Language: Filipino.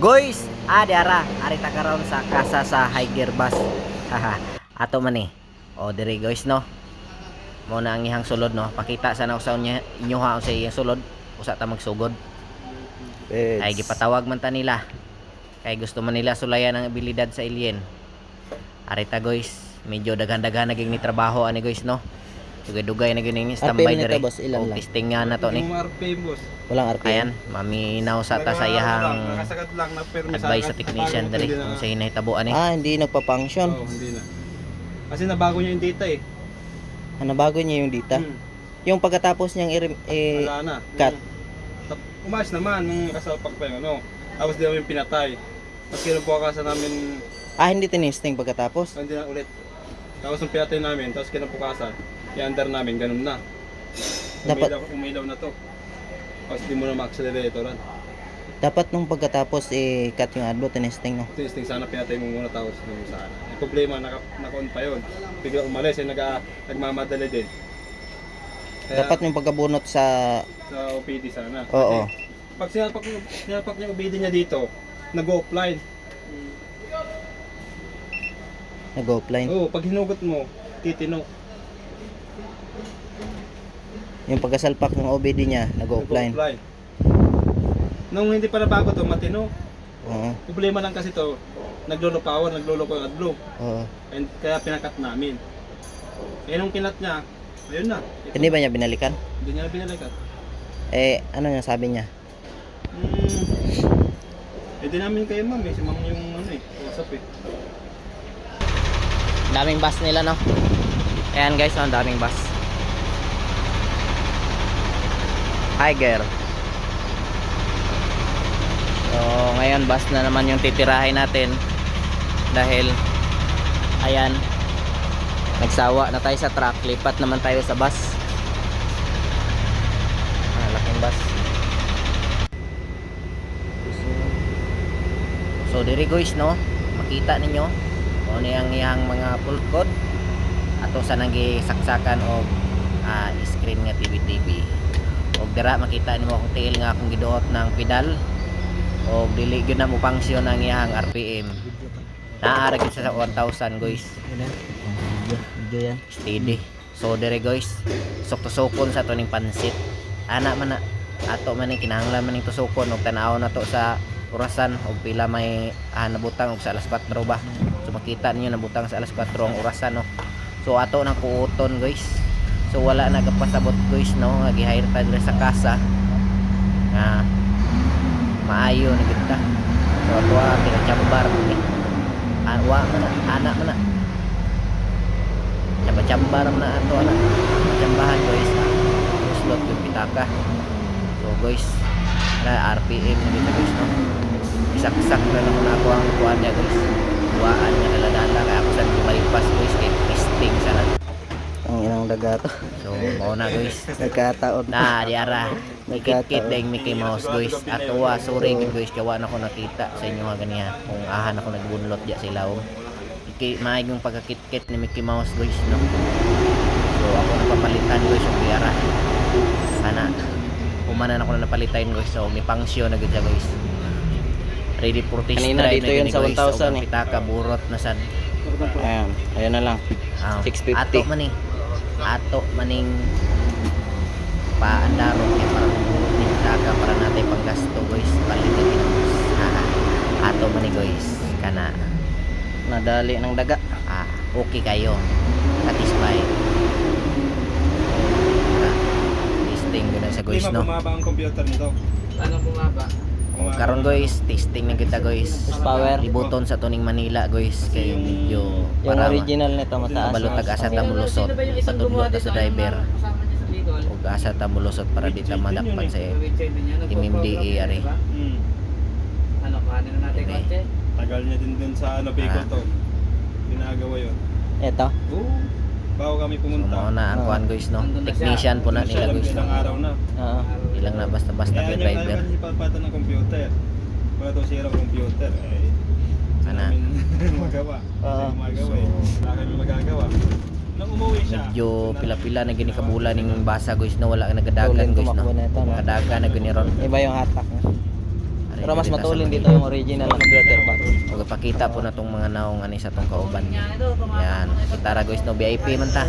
Guys, adi ara, ari ta karon sa kasa sa high gear bus. Haha. Ato man ni. O diri guys no. Mo na ang ihang sulod no. Pakita sa na usaw niya inyo ha sa iyang sulod. Usa ta magsugod. Ay gipatawag man ta nila. Kay gusto man nila sulayan ang abilidad sa alien. Arita guys, medyo daghan-daghan naging ni trabaho ani guys no. Dugay-dugay na gyud ni standby nito, diri. boss, ilan O, lang? testing nga na to ni. Yung RPM boss. Walang RPM. Ayan, maminaw sa ta sa iyang Nakasagad lang na permi advice sa technician diri kung sa hinahitabuan ni. Ah, hindi nagpa-function. Oo, hindi na. Kasi nabago niya yung data eh. Ah, nabago niya yung data. Hmm. Yung pagkatapos niyang i- eh, Wala na. cut. Umayos naman nung kasalpak pa yung ano. Tapos di namin pinatay. Tapos kinabukasan namin, ah, hindi tinisting pagkatapos. hindi na ulit. Tapos nung pinatay namin, tapos kinabukasan, i-under namin, ganun na. Dapat- Umilaw, umilaw na to. Tapos di mo na ma-acceleratoran. Dapat nung pagkatapos eh cut yung adbo tinisting no. Testing sana pinatay mo muna tapos nung sana. Ang problema, naka, naka-on pa yun. Bigla umalis, eh, naga, nagmamadali din. Kaya, Dapat yung pagkabunot sa sa OPD sana. Oo. Kasi pag sinapak, sinapak niya OPD niya dito, nag-offline. nag-offline. Oo, pag hinugot mo, titino. Yung pagkasalpak ng OBD niya, nag-offline. Nag-offline. Nung hindi pa nabago to, matino. Oo. Problema lang kasi to, naglolo power, naglolo ko yung adblow. Oo. And kaya pinakat namin. Eh nung kinat niya, ayun na. Ito, Hindi ba niya binalikan? Hindi niya na binalikat. Eh, ano niya sabi niya? Hmm. Eh di namin kayo ma'am eh, si ma'am yung ano eh, usap eh. Daming bus nila no. Ayan guys, ang daming bus. Tiger. So, ngayon bus na naman yung titirahin natin. Dahil ayan nagsawa na tayo sa truck, lipat naman tayo sa bus. Ah, laking bus. So diri guys no, makita ninyo o niyang iyang mga pulkod ato sa nagisaksakan og ah, screen nga TV TV. Og dira makita nimo akong tail nga akong giduot ng pedal og dili gyud na mo function ang iyang RPM. Naara gyud sa 1000 guys. Steady. So dire guys, sok-sokon sa tuning pansit. Ana man na ato man ni kinahanglan man ning tusokon og tan-aw na to sa orasan og pila may ah, nabutang og sa alas 4 ba. So makita ninyo nabutang sa alas 4 ang orasan no. So ato nang kuuton guys. So wala na kapasabot guys no, nga gi-hire ta dire sa kasa. Nga maayo na kita. So ato ah, pinachambar ni. Awa man na, ana man na. Chamba-chambar man ato ana. Chambahan guys. Slot yung pitaka. So guys, na RPM na dito guys no. Isak-sak na lang na ako ang kuan niya guys. Buwaan niya naladala kaya ako sa bypass guys kay testing sana. Ang inang daga to. So mao na guys. Nagkataon. Na diara. Mikit-kit ding Mickey Mouse guys. Ato wa sorry gid guys kawa na ko nakita sa inyo nga ganiya. Kung ahan ako nagbunlot dia sila oh. Iki maayong yung pagkakit-kit ni Mickey Mouse guys no. So ako napapalitan guys yung diara. Ana. Umanan ako na napalitan guys. So may pangsyo na gud guys. Ready for test Kanina drive dito na yun sa guys. 1,000 Og ang eh. Pitaka burot na sad. Ayan. Ayan na lang. Ah, 650. Ato maning ato maning paandaro kay para ni daga para natin panggasto guys. Palitan din ato maning guys. Kana. Nadali ng daga. ah, okay kayo. Satisfy Tara, testing ko na sa guys no? bumaba ang computer nito. Ano bumaba? O, karon guys testing na kita guys Power. libuton sa tuning Manila guys kay medyo Yung para original nito mataas. Kabalo tag asa ta mulusot patudlo gumawa ta sa driver kasama niya sa Bicol? ug asa ta mulusot para di ta madakpan sa yan. Team MDA, Nagpo-program ari. Ano, kanin na natin Okay. konti? Tagal niya din dun sa ano, Bicol Ah. to. Ginagawa yun. Ito. Oo. Bago kami So, pumunta. mao na ang Oo. kuan guys no. Siya. Technician po na Siya nila guys no. ilang araw na. Oo. Ilang na basta-basta kay driver. kaya ipapatan ng computer. Wala daw sira ang computer. Eh, Ana. magawa. Oo. Magawa eh. Wala kami magagawa. Nung umuwi siya. Medyo pila-pila na gini kabulan ning basa guys no wala nagadagan guys no. tumakbo na gini ron. Iba yung hatak Pero mas matulin dito yung original na converter box. Ug ipakita po na tong mga naong ani sa tong kauban. Yan, kita ra guys no VIP man ta.